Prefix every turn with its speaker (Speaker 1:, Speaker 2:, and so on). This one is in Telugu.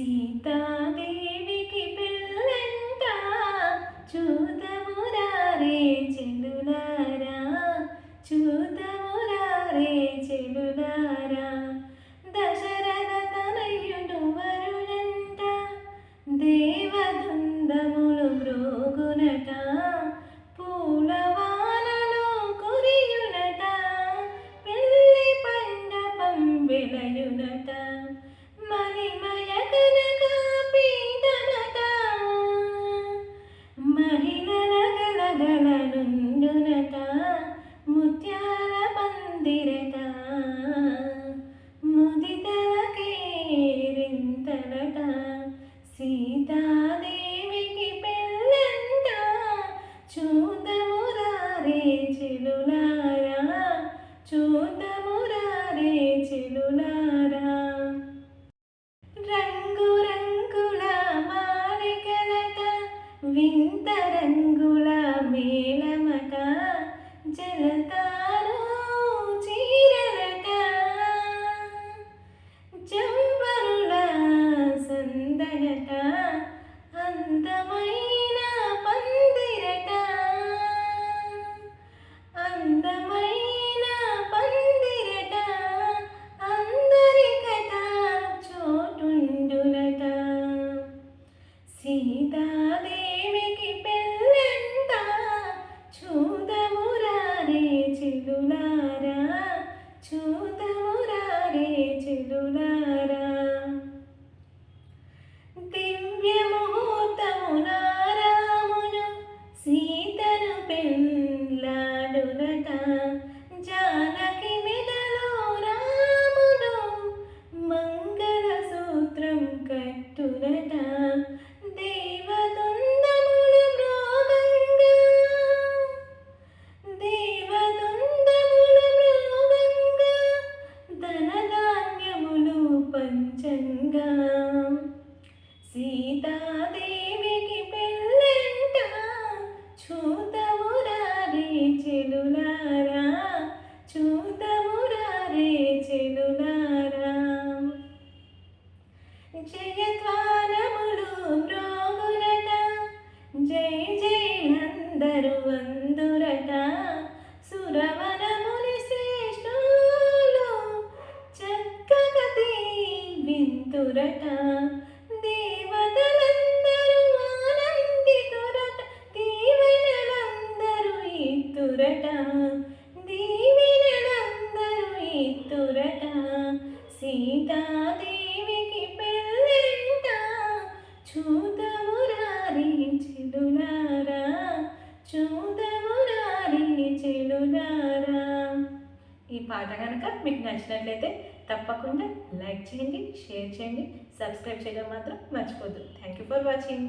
Speaker 1: సీతాదేవికి పెళ్ళంట చూదమురారే సీతాదేవికి పెళ్ళంత పెళ్ళంట రే చెలులారా చూదమురారే చెలులారా సీతాదేవికి పెళ్ళెంత చూదమురారే చెలులారా. చూ సీతాదేవికి పెళ్ళంట. చూదమురారే చెలులారా. చూదమురారే చెలులారా. జయద్వారములు మ్రోగురట. జై నందరు వందురట. సురవనముని శ్రేష్ఠులు చక్కగా వింతురట చెలులారా ఈ పాట కనుక మీకు నచ్చినట్లయితే తప్పకుండా లైక్ చేయండి షేర్ చేయండి సబ్స్క్రైబ్ చేయడం మాత్రం మర్చిపోద్దు. Thank you for watching